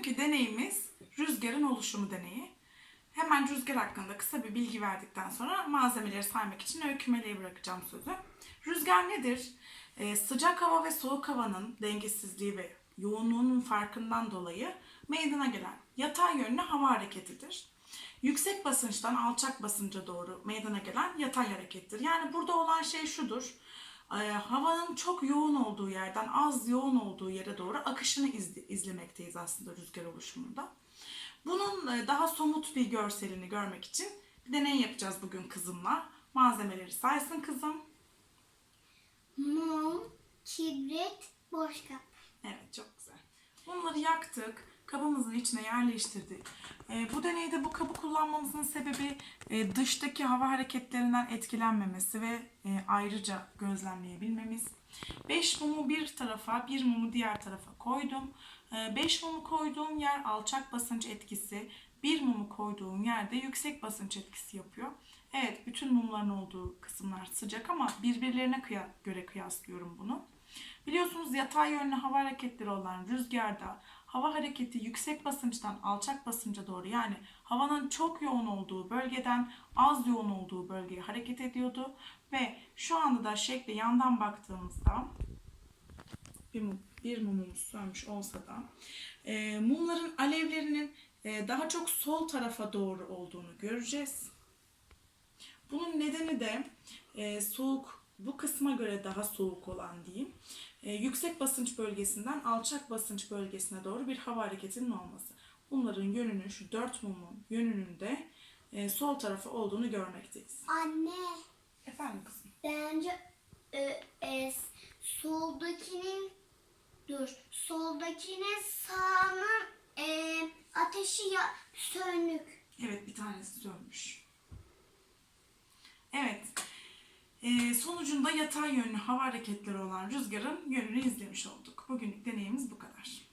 Bugünkü deneyimiz rüzgarın oluşumu deneyi. Hemen rüzgar hakkında kısa bir bilgi verdikten sonra malzemeleri saymak için öykümeliğe bırakacağım sözü. Rüzgar nedir? Ee, sıcak hava ve soğuk havanın dengesizliği ve yoğunluğunun farkından dolayı meydana gelen yatay yönlü hava hareketidir. Yüksek basınçtan alçak basınca doğru meydana gelen yatay harekettir. Yani burada olan şey şudur. Ee, havanın çok yoğun olduğu yerden az yoğun olduğu yere doğru akışını izle- izlemekteyiz aslında rüzgar oluşumunda. Bunun e, daha somut bir görselini görmek için bir deney yapacağız bugün kızımla. Malzemeleri saysın kızım. Mum, kibrit, boş kap. Bunları yaktık. Kabımızın içine yerleştirdik. Ee, bu deneyde bu kabı kullanmamızın sebebi e, dıştaki hava hareketlerinden etkilenmemesi ve e, ayrıca gözlemleyebilmemiz. 5 mumu bir tarafa, bir mumu diğer tarafa koydum. 5 mumu koyduğum yer alçak basınç etkisi, bir mumu koyduğum yerde yüksek basınç etkisi yapıyor. Evet, bütün mumların olduğu kısımlar sıcak ama birbirlerine göre kıyaslıyorum bunu. Biliyorsunuz yatay yönlü hava hareketleri olan rüzgarda hava hareketi yüksek basınçtan alçak basınca doğru yani havanın çok yoğun olduğu bölgeden az yoğun olduğu bölgeye hareket ediyordu ve şu anda da şekle yandan baktığımızda bir, bir mumumuz sönmüş olsa da e, mumların alevlerinin e, daha çok sol tarafa doğru olduğunu göreceğiz. Bunun nedeni de e, soğuk, bu kısma göre daha soğuk olan diyeyim. E, yüksek basınç bölgesinden alçak basınç bölgesine doğru bir hava hareketinin olması. Bunların yönünün, şu dört mumun yönünün de e, sol tarafı olduğunu görmekteyiz. Anne, Efendim kızım. bence e, e, soldakinin dur, soldakinin sağının e, ateşi ya, sönük. Evet bir tanesi sönmüş. Evet. E, sonucunda yatay yönlü hava hareketleri olan rüzgarın yönünü izlemiş olduk. Bugünlük deneyimiz bu kadar.